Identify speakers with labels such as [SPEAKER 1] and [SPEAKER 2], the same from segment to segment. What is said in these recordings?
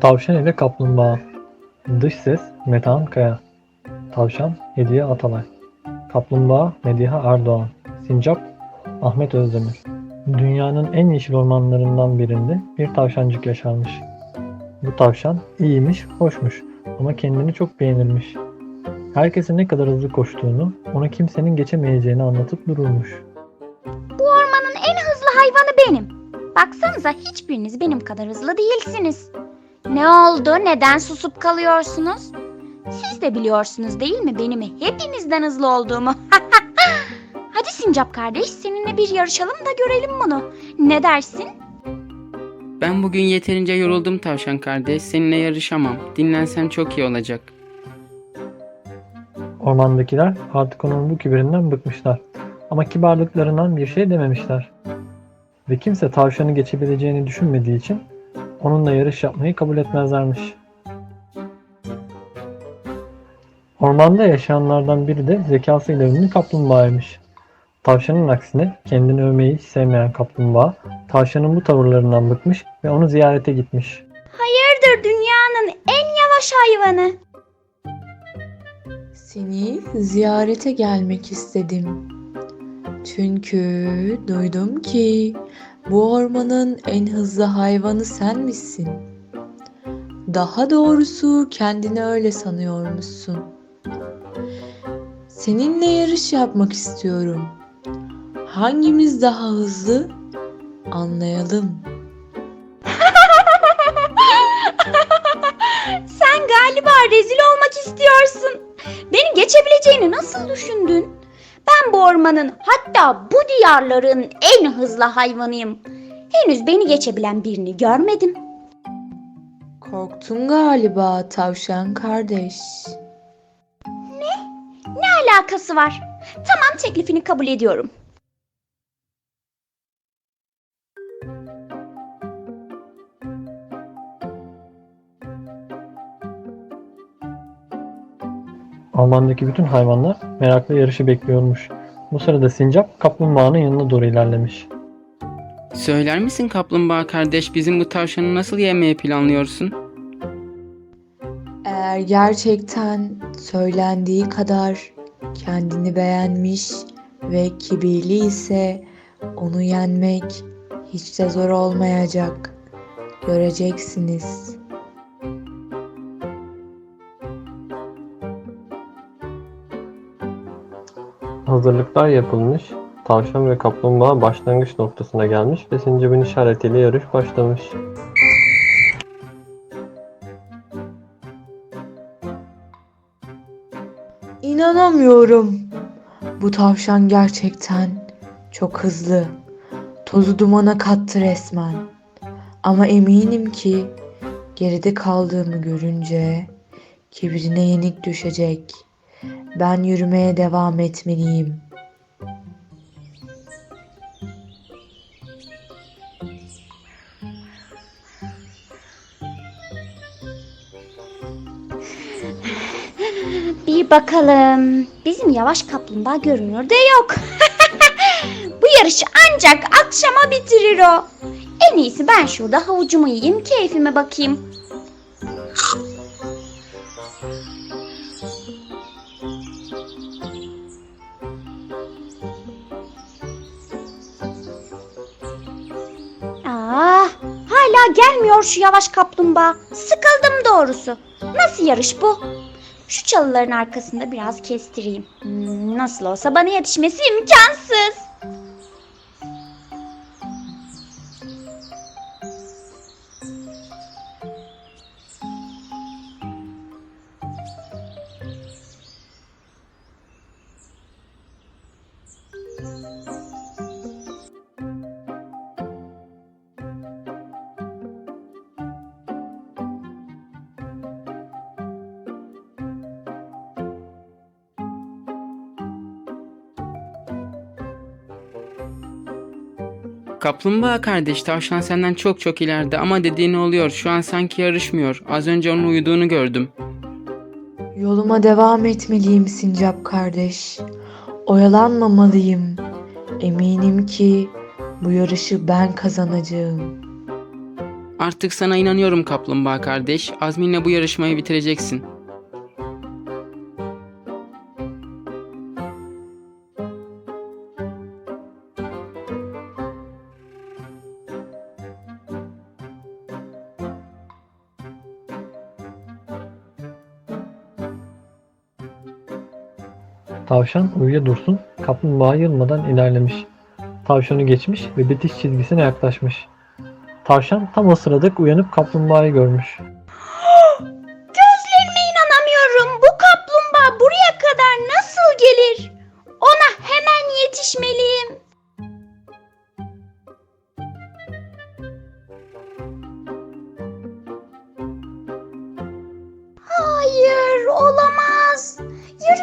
[SPEAKER 1] Tavşan ile Kaplumbağa Dış ses Metehan Kaya Tavşan Hediye Atalay Kaplumbağa Mediha Erdoğan Sincap Ahmet Özdemir Dünyanın en yeşil ormanlarından birinde bir tavşancık yaşarmış. Bu tavşan iyiymiş, hoşmuş ama kendini çok beğenirmiş. Herkese ne kadar hızlı koştuğunu, ona kimsenin geçemeyeceğini anlatıp dururmuş.
[SPEAKER 2] Bu ormanın en hızlı hayvanı benim. Baksanıza hiçbiriniz benim kadar hızlı değilsiniz. Ne oldu? Neden susup kalıyorsunuz? Siz de biliyorsunuz değil mi benim hepinizden hızlı olduğumu? Hadi Sincap kardeş seninle bir yarışalım da görelim bunu. Ne dersin?
[SPEAKER 3] Ben bugün yeterince yoruldum tavşan kardeş. Seninle yarışamam. Dinlensem çok iyi olacak.
[SPEAKER 1] Ormandakiler artık onun bu kibirinden bıkmışlar. Ama kibarlıklarından bir şey dememişler. Ve kimse tavşanı geçebileceğini düşünmediği için onunla yarış yapmayı kabul etmezlermiş. Ormanda yaşayanlardan biri de zekasıyla ünlü kaplumbağaymış. Tavşanın aksine kendini övmeyi hiç sevmeyen kaplumbağa, tavşanın bu tavırlarından bıkmış ve onu ziyarete gitmiş.
[SPEAKER 2] Hayırdır dünyanın en yavaş hayvanı?
[SPEAKER 4] Seni ziyarete gelmek istedim. Çünkü duydum ki bu ormanın en hızlı hayvanı sen misin? Daha doğrusu kendini öyle sanıyormuşsun. Seninle yarış yapmak istiyorum. Hangimiz daha hızlı? Anlayalım.
[SPEAKER 2] Sen galiba rezil olmak istiyorsun. Beni geçebileceğini nasıl düşündün? Ben bu ormanın hatta bu diyarların en hızlı hayvanıyım. Henüz beni geçebilen birini görmedim.
[SPEAKER 4] Korktun galiba tavşan kardeş.
[SPEAKER 2] Ne alakası var? Tamam teklifini kabul ediyorum.
[SPEAKER 1] Ormandaki bütün hayvanlar merakla yarışı bekliyormuş. Bu sırada sincap kaplumbağanın yanına doğru ilerlemiş.
[SPEAKER 3] Söyler misin kaplumbağa kardeş bizim bu tavşanı nasıl yemeye planlıyorsun?
[SPEAKER 4] Eğer gerçekten söylendiği kadar kendini beğenmiş ve kibirli ise onu yenmek hiç de zor olmayacak. Göreceksiniz.
[SPEAKER 1] Hazırlıklar yapılmış, tavşan ve kaplumbağa başlangıç noktasına gelmiş ve sincapın işaretiyle yarış başlamış.
[SPEAKER 4] İnanamıyorum. Bu tavşan gerçekten çok hızlı. Tozu dumana kattı resmen. Ama eminim ki geride kaldığımı görünce kibrine yenik düşecek. Ben yürümeye devam etmeliyim.
[SPEAKER 2] Bir bakalım. Bizim yavaş kaplumbağa görünür de yok. Bu yarışı ancak akşama bitirir o. En iyisi ben şurada havucumu yiyeyim, keyfime bakayım. Hala gelmiyor şu yavaş kaplumbağa. Sıkıldım doğrusu. Nasıl yarış bu? Şu çalıların arkasında biraz kestireyim. Hmm, nasıl olsa bana yetişmesi imkansız.
[SPEAKER 3] Kaplumbağa kardeş tavşan senden çok çok ileride ama dediğin oluyor. Şu an sanki yarışmıyor. Az önce onun uyuduğunu gördüm.
[SPEAKER 4] Yoluma devam etmeliyim Sincap kardeş. Oyalanmamalıyım. Eminim ki bu yarışı ben kazanacağım.
[SPEAKER 3] Artık sana inanıyorum kaplumbağa kardeş. Azminle bu yarışmayı bitireceksin.
[SPEAKER 1] Tavşan uyuya dursun, kaplumbağa yılmadan ilerlemiş. Tavşanı geçmiş ve bitiş çizgisine yaklaşmış. Tavşan tam o sırada uyanıp kaplumbağayı görmüş.
[SPEAKER 2] Gözlerime inanamıyorum. Bu kaplumbağa buraya kadar nasıl gelir? Ona hemen yetişmeliyim.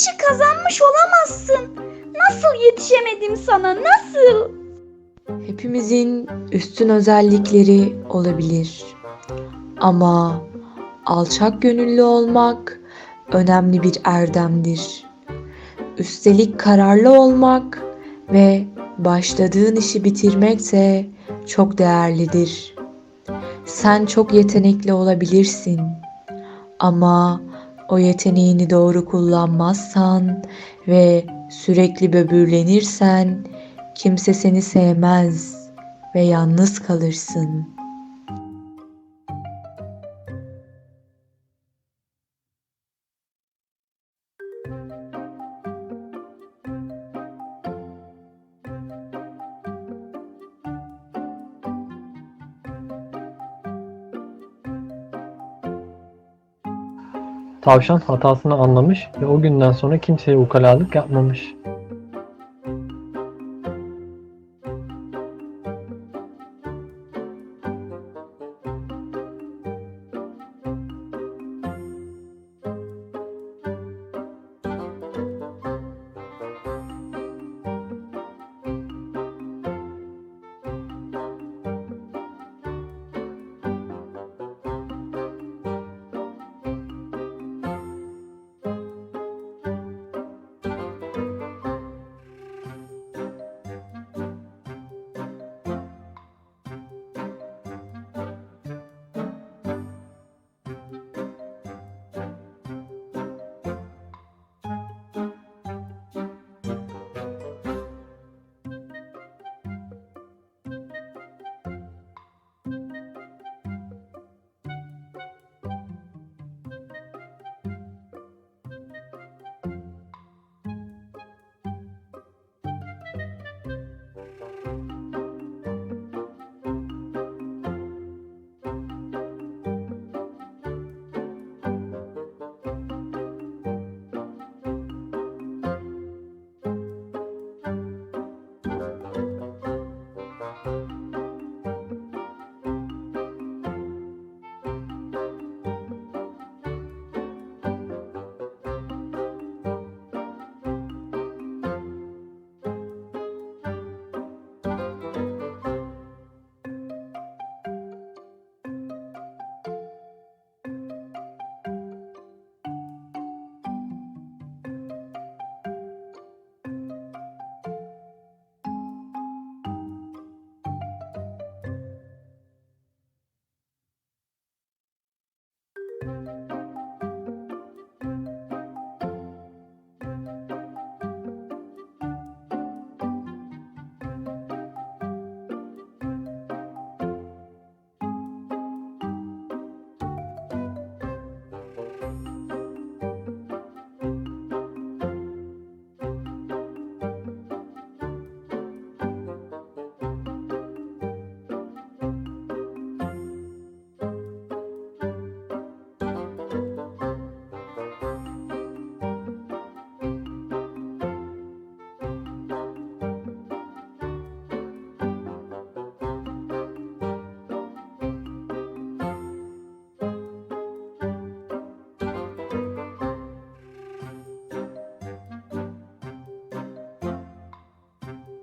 [SPEAKER 2] Yarışı kazanmış olamazsın. Nasıl yetişemedim sana? Nasıl?
[SPEAKER 4] Hepimizin üstün özellikleri olabilir. Ama alçak gönüllü olmak önemli bir erdemdir. Üstelik kararlı olmak ve başladığın işi bitirmekse çok değerlidir. Sen çok yetenekli olabilirsin. Ama o yeteneğini doğru kullanmazsan ve sürekli böbürlenirsen kimse seni sevmez ve yalnız kalırsın.
[SPEAKER 1] Tavşan hatasını anlamış ve o günden sonra kimseye ukalalık yapmamış. Thank you.